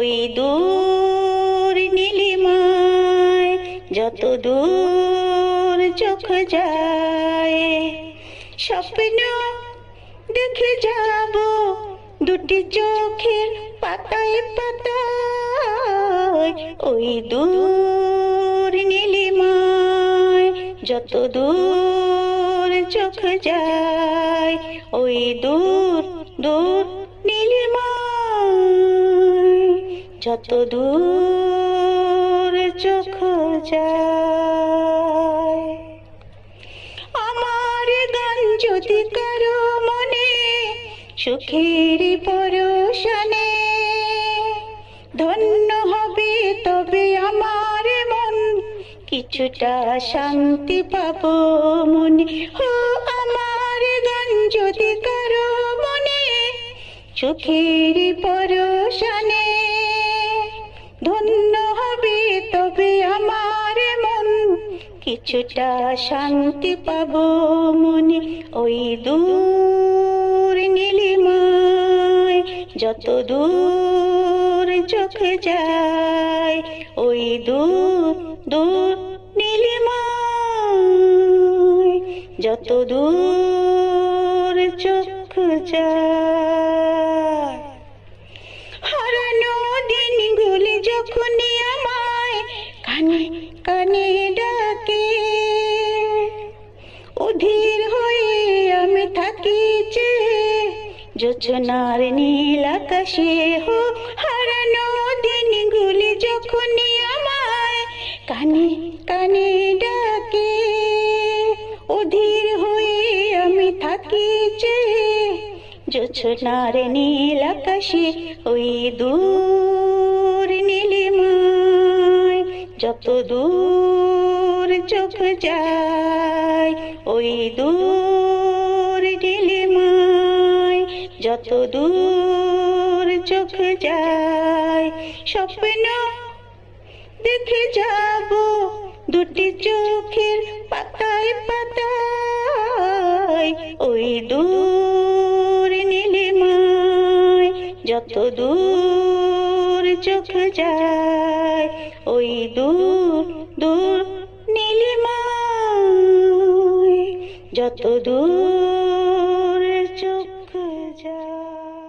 ওই দূর নীলিমায় যত দূর চোখ যায়, স্বপ্ন দেখে যাব দুটি চোখের পাতায় পাতায়। ওই দূর নীলিমায় যত দূর চোখ যায়, ওই দূর দূর নীলিমায় যত দূর চোখ আমার গান যদি কারও মনে সুখের পরশনে ধন্য হবে, তবে আমার মন কিছুটা শান্তি পাবো মনে। হো, আমার গান যদি কারও মনে সুখের পরশনে কিছুটা শান্তি পাব মনে। ওই দূর নীলিমায় যত দূর চোখ যায়, ওই দূর দূর নীলিমায় যত দূর চোখ যায়। যোচনার নীল আকাশে হো হারানো দিনগুলি যখনই আমায় কানে কানে ডাকে, অধীর হয়ে আমি থাকি যে জোছনার নীল আকাশে ওই দূর নীলিমায়, যত দূর চোখ যায়, ওই দূর যত দূর চোখ যায়, স্বপ্ন দেখে যাব দুটি চোখের পাতায় পাতায়। ওই দূর নীলিমায় যত দূর চোখ যায়, ওই দূর দূর নীলিমায় যত দূর